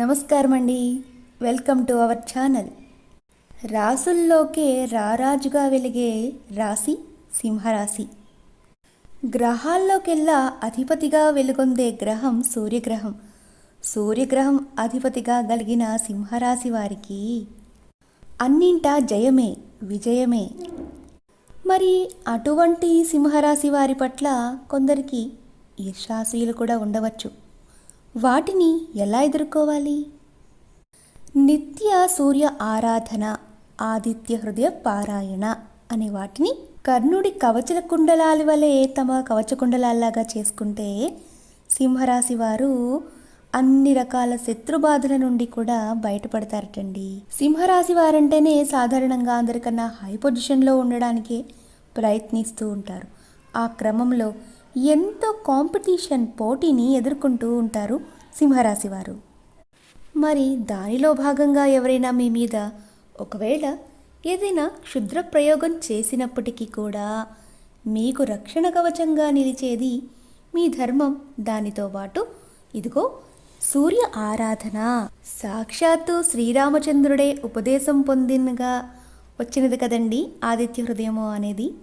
నమస్కారం అండి welcome to our channel. రాసుల్లోకే రారాజుగా వెలిగే రాశి సింహరాశి. గ్రహాల్లోకెల్లా అధిపతిగా వెలుగొందే గ్రహం సూర్యగ్రహం. సూర్యగ్రహం అధిపతిగా కలిగిన సింహరాశి వారికి అన్నింటా జయమే విజయమే. మరి అటువంటి సింహరాశి వారి పట్ల కొందరికి ఈర్షాశీలు కూడా ఉండవచ్చు. వాటిని ఎలా ఎదుర్కోవాలి? నిత్య సూర్య ఆరాధన ఆదిత్య హృదయ పారాయణ అనే వాటిని కర్ణుడి కవచల కుండలాల వలె తమ కవచ కుండలాల్లాగా చేసుకుంటే సింహరాశి వారు అన్ని రకాల శత్రుబాధల నుండి కూడా బయటపడతారటండి. సింహరాశి వారంటేనే సాధారణంగా అందరికన్నా హై పొజిషన్లో ఉండడానికే ప్రయత్నిస్తూ ఉంటారు. ఆ క్రమంలో ఎంతో కాంపిటీషన్ పోటీని ఎదుర్కొంటూ ఉంటారు సింహరాశి వారు. మరి దానిలో భాగంగా ఎవరైనా మీ మీద ఒకవేళ ఏదైనా క్షుద్ర ప్రయోగం చేసినప్పటికీ కూడా మీకు రక్షణ కవచంగా నిలిచేది మీ ధర్మం. దానితో పాటు ఇదిగో సూర్య ఆరాధన. సాక్షాత్తు శ్రీరామచంద్రుడే ఉపదేశం పొందినగా వచ్చినది కదండి ఆదిత్య హృదయము అనేది.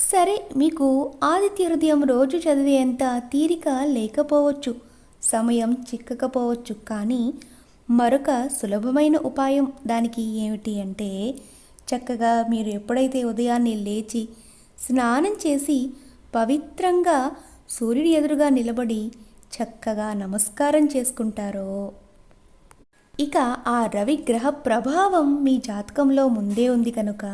సరే మీకు ఆదిత్య హృదయం రోజు చదివేంత తీరిక లేకపోవచ్చు సమయం చిక్కకపోవచ్చు కానీ మరొక సులభమైన ఉపాయం దానికి ఏమిటి అంటే చక్కగా మీరు ఎప్పుడైతే ఉదయాన్నే లేచి స్నానం చేసి పవిత్రంగా సూర్యుడి ఎదురుగా నిలబడి చక్కగా నమస్కారం చేసుకుంటారో? ఇక ఆ రవి గ్రహ ప్రభావం మీ జాతకంలో ముందే ఉంది కనుక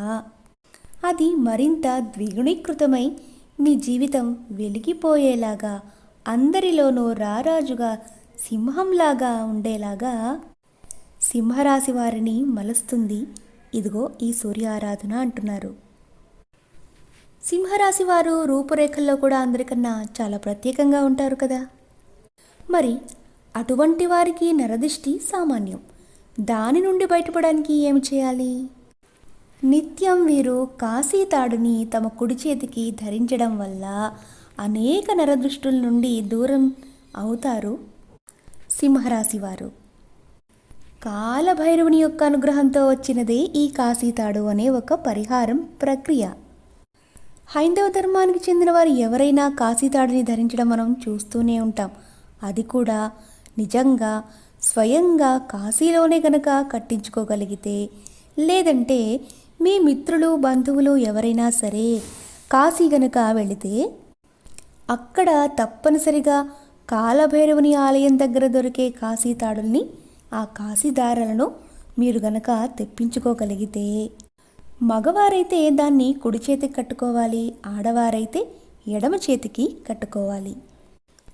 అది మరింత ద్విగుణీకృతమై మీ జీవితం వెలిగిపోయేలాగా అందరిలోనూ రారాజుగా సింహంలాగా ఉండేలాగా సింహరాశి వారిని మలుస్తుంది. ఇదిగో ఈ సూర్య ఆరాధన అంటున్నారు. సింహరాశి వారు రూపురేఖల్లో కూడా అందరికన్నా చాలా ప్రత్యేకంగా ఉంటారు కదా? మరి అటువంటి వారికి నరదిష్టి సామాన్యం. దాని నుండి బయటపడడానికి ఏమి చేయాలి? నిత్యం వీరు కాశీ తాడుని తమ కుడి చేతికి ధరించడం వల్ల అనేక నరదృష్టుల నుండి దూరం అవుతారు సింహరాశి వారు. కాలభైరవుని యొక్క అనుగ్రహంతో వచ్చినదే ఈ కాశీతాడు అనే ఒక పరిహారం ప్రక్రియ. హైందవ ధర్మానికి చెందిన వారు ఎవరైనా కాశీతాడుని ధరించడం మనం చూస్తూనే ఉంటాం. అది కూడా నిజంగా స్వయంగా కాశీలోనే గనక కట్టించుకోగలిగితే లేదంటే మీ మిత్రులు బంధువులు ఎవరైనా సరే కాశీ గనుక వెళితే అక్కడ తప్పనిసరిగా కాలభైరవుని ఆలయం దగ్గర దొరికే కాశీ తాడుల్ని ఆ కాశీ దారాలను మీరు గనక తెప్పించుకోగలిగితే మగవారైతే దాన్ని కుడి చేతికి కట్టుకోవాలి ఆడవారైతే ఎడమ చేతికి కట్టుకోవాలి.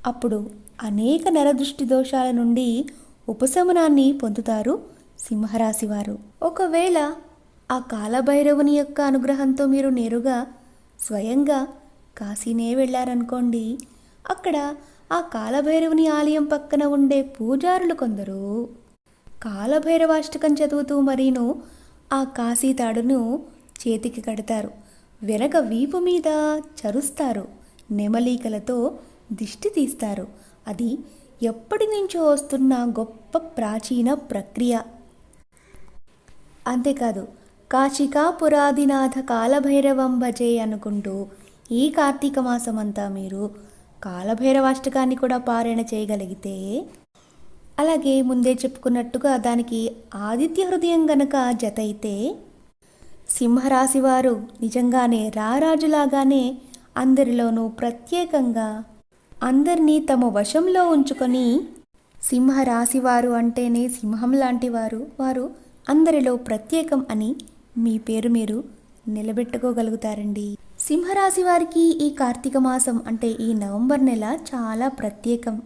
అప్పుడు అనేక నరదృష్టి దోషాల నుండి ఉపశమనాన్ని పొందుతారు సింహరాశి వారు. ఒకవేళ ఆ కాలభైరవుని యొక్క అనుగ్రహంతో మీరు నేరుగా స్వయంగా కాశీనే వెళ్ళారనుకోండి. అక్కడ ఆ కాలభైరవుని ఆలయం పక్కన ఉండే పూజారులు కొందరు. కాలభైరవాష్టకం చదువుతూ మరీను ఆ కాశీ తాడును చేతికి కడతారు. వెనక వీపు మీద చరుస్తారు. నెమలీకలతో దిష్టి తీస్తారు. అది ఎప్పటి నుంచో వస్తున్న గొప్ప ప్రాచీన ప్రక్రియ. అంతేకాదు కాశికా పురాదినాథ కాలభైరవం భజే అనుకుంటూ ఈ కార్తీక మాసం అంతా మీరు కాలభైరవాష్టకాన్ని కూడా పారాయణ చేయగలిగితే అలాగే ముందే చెప్పుకున్నట్టుగా దానికి ఆదిత్య హృదయం గనక జత అయితే సింహరాశి వారు నిజంగానే రారాజులాగానే అందరిలోనూ ప్రత్యేకంగా అందరినీ తమ వశంలో ఉంచుకొని సింహరాశి వారు అంటేనే సింహం లాంటి వారు వారు అందరిలో ప్రత్యేకం అని మీ పేరు మీరు నిలబెట్టుకోగలుగుతారండి. సింహరాశి వారికి ఈ కార్తీక మాసం అంటే ఈ నవంబర్ నెల చాలా ప్రత్యేకం.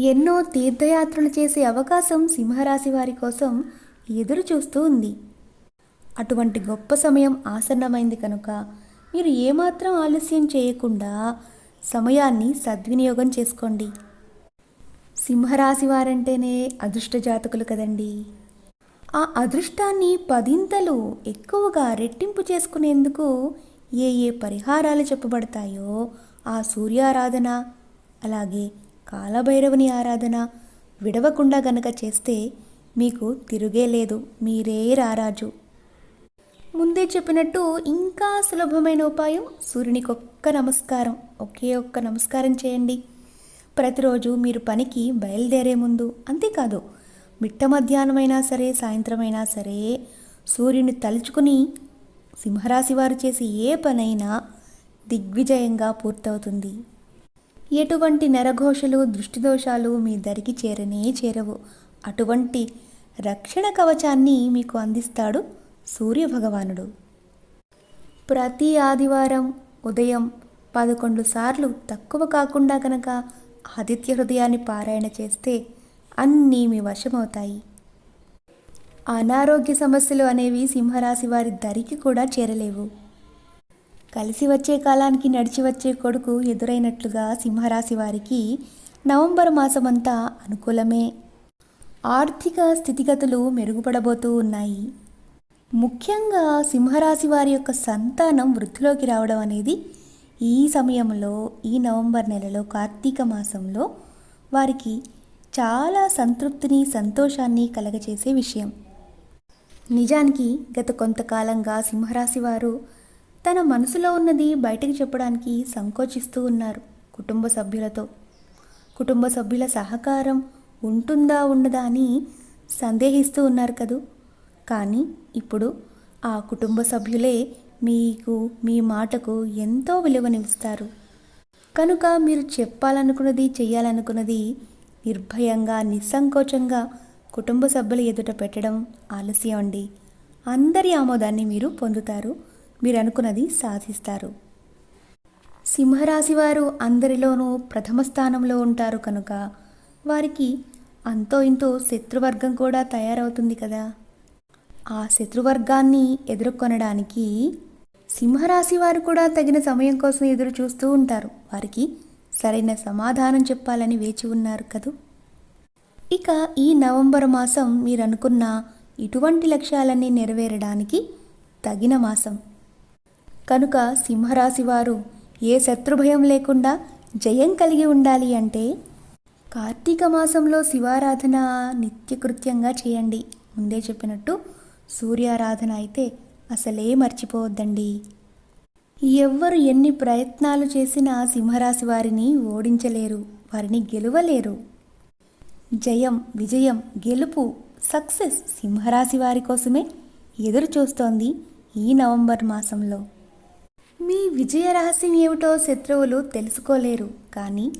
ఎన్నో తీర్థయాత్రలు చేసే అవకాశం సింహరాశి వారి కోసం ఎదురు చూస్తూ ఉంది. అటువంటి గొప్ప సమయం ఆసన్నమైంది కనుక మీరు ఏమాత్రం ఆలస్యం చేయకుండా సమయాన్ని సద్వినియోగం చేసుకోండి. సింహరాశి వారంటేనే అదృష్ట జాతకులు ఆ అదృష్టాన్ని పదింతలు ఎక్కువగా రెట్టింపు చేసుకునేందుకు ఏ ఏ పరిహారాలు చెప్పబడతాయో ఆ సూర్యారాధన అలాగే కాలభైరవుని ఆరాధన విడవకుండా గనక చేస్తే మీకు తిరుగే లేదు. మీరే రారాజు. ముందే చెప్పినట్టు ఇంకా సులభమైన ఉపాయం సూర్యునికి ఒక్క నమస్కారం. ఒకే ఒక్క నమస్కారం చేయండి. ప్రతిరోజు మీరు పనికి బయలుదేరే ముందు అంతేకాదు మిట్ట మధ్యాహ్నమైనా సరే సాయంత్రమైనా సరే సూర్యుని తలుచుకుని సింహరాశి వారు చేసే ఏ పనైనా దిగ్విజయంగా పూర్తవుతుంది. ఎటువంటి నరఘోషలు దృష్టిదోషాలు మీ దరికి చేరనే చేరవు. అటువంటి రక్షణ కవచాన్ని మీకు అందిస్తాడు సూర్య భగవానుడు ప్రతి ఆదివారం ఉదయం పదకొండు సార్లు తక్కువ కాకుండా కనుక ఆదిత్య హృదయాన్ని పారాయణ చేస్తే అన్నీ మీ వశమవుతాయి. అనారోగ్య సమస్యలు అనేవి సింహరాశి వారి దరికి కూడా చేరలేవు. కలిసి వచ్చే కాలానికి నడిచి వచ్చే కొడుకు ఎదురైనట్లుగా సింహరాశి వారికి నవంబర్ మాసమంతా అనుకూలమే. ఆర్థిక స్థితిగతులు మెరుగుపడబోతూ ఉన్నాయి. ముఖ్యంగా సింహరాశి వారి యొక్క సంతానం వృద్ధిలోకి రావడం అనేది ఈ సమయంలో ఈ నవంబర్ నెలలో కార్తీక మాసంలో వారికి చాలా సంతృప్తిని సంతోషాన్ని కలగచేసే విషయం. నిజానికి గత కొంతకాలంగా సింహరాశి వారు తన మనసులో ఉన్నది బయటకు చెప్పడానికి సంకోచిస్తూ ఉన్నారు కుటుంబ సభ్యులతో. కుటుంబ సభ్యుల సహకారం ఉంటుందా ఉండదా అని సందేహిస్తూ ఉన్నారు కదూ? కానీ ఇప్పుడు ఆ కుటుంబ సభ్యులే మీకు మీ మాటకు ఎంతో విలువనిస్తారు. కనుక మీరు చెప్పాలనుకున్నది చేయాలనుకున్నది నిర్భయంగా నిస్సంకోచంగా కుటుంబ సభ్యుల ఎదుట పెట్టడం ఆలస్యం అండి. అందరి ఆమోదాన్ని మీరు పొందుతారు మీరు అనుకున్నది సాధిస్తారు. సింహరాశి వారు అందరిలోనూ ప్రథమ స్థానంలో ఉంటారు కనుక వారికి అంతో ఇంతో శత్రువర్గం కూడా తయారవుతుంది కదా. ఆ శత్రువర్గాన్ని ఎదుర్కొనడానికి సింహరాశి వారు కూడా తగిన సమయం కోసం ఎదురు చూస్తూ ఉంటారు. వారికి సరైన సమాధానం చెప్పాలని వేచి ఉన్నారు కదూ? ఇక ఈ నవంబర్ మాసం మీరు అనుకున్న ఇటువంటి లక్ష్యాలన్నీ నెరవేరడానికి తగిన మాసం. కనుక సింహరాశి వారు ఏ శత్రుభయం లేకుండా జయం కలిగి ఉండాలి అంటే కార్తీక మాసంలో శివారాధన నిత్యకృత్యంగా చేయండి. ముందే చెప్పినట్టు సూర్యారాధన అయితే అసలే మర్చిపోవద్దండి. ఎవ్వరు ఎన్ని ప్రయత్నాలు చేసినా సింహరాశి వారిని ఓడించలేరు వారిని గెలవలేరు. జయం విజయం గెలుపు సక్సెస్ సింహరాశి వారి కోసమే ఎదురు చూస్తోంది ఈ నవంబర్ మాసంలో. మీ విజయ రహస్యం ఏమిటో శత్రువులు తెలుసుకోలేరు కానీ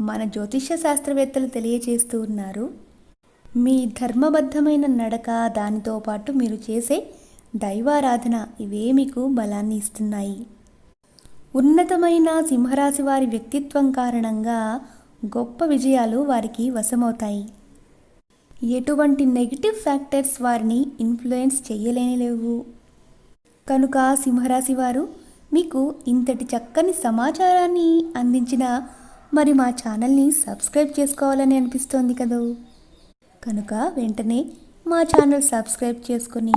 మన జ్యోతిష్య శాస్త్రవేత్తలు తెలియజేస్తూ ఉన్నారు మీ ధర్మబద్ధమైన నడక దానితో పాటు మీరు చేసే దైవారాధన ఇవే మీకు బలాన్ని ఇస్తున్నాయి. ఉన్నతమైన సింహరాశి వారి వ్యక్తిత్వం కారణంగా గొప్ప విజయాలు వారికి వశమవుతాయి. ఎటువంటి నెగిటివ్ ఫ్యాక్టర్స్ వారిని ఇన్ఫ్లుయెన్స్ చేయలేనిలేవు కనుక సింహరాశి వారు మీకు ఇంతటి చక్కని సమాచారాన్ని అందించిన మరి మా ఛానల్ని సబ్స్క్రైబ్ చేసుకోవాలని అనిపిస్తోంది కదూ? కనుక వెంటనే మా ఛానల్ సబ్స్క్రైబ్ చేసుకొని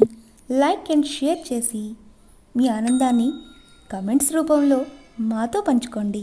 లైక్ అండ్ షేర్ చేసి మీ ఆనందాన్ని కమెంట్స్ రూపంలో మాతో పంచుకోండి.